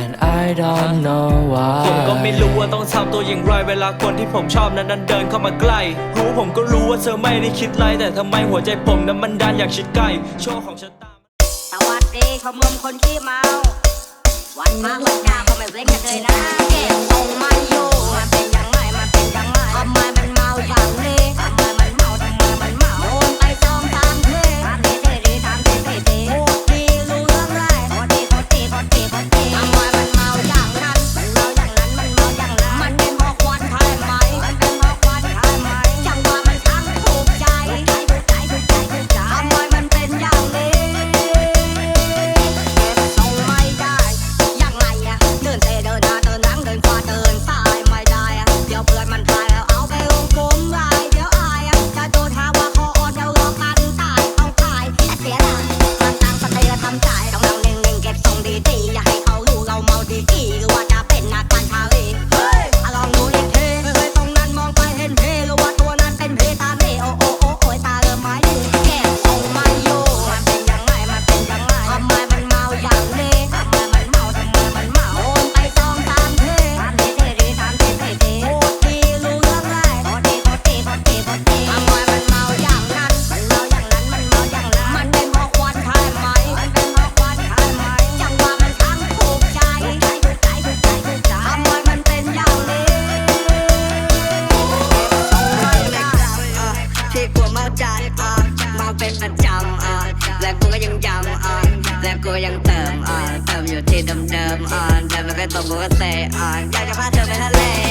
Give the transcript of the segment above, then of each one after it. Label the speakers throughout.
Speaker 1: and I don't know why
Speaker 2: ผมก็ไม่รู้ว่าต้องทำตัวอย่างไรเวลาคนที่ผมชอบนั้นเดินเข้ามาใกล้ รู้ผมก็รู้ว่าเธอไม่ได้คิดไรแต่ทำไมหัวใจผมนั้นมันดันอยากชิดใกล้โชคของฉันตาม
Speaker 3: สวัสดีขมมคนที่เมา วันมาวัดดาก็ไม่เว้นกันเลยนะเก่บตรงมันอยู่ อและกูก็ยังจำอ่อนและกูยังเติมอ่อนเติมอยู่ที่เดิมเดิมอ่อนแต่ไม่เคยตกกูก็เตะอ่อนอยากจะพาเธอไปทะเล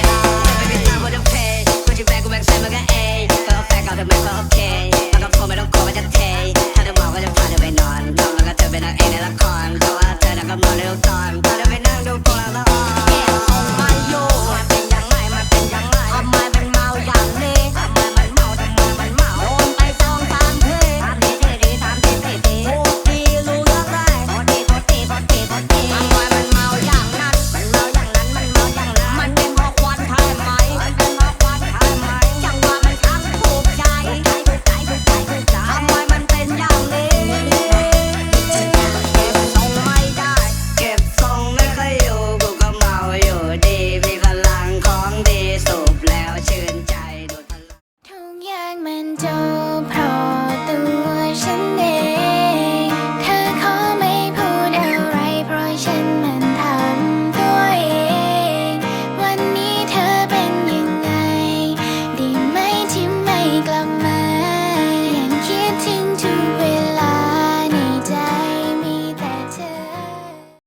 Speaker 3: Don't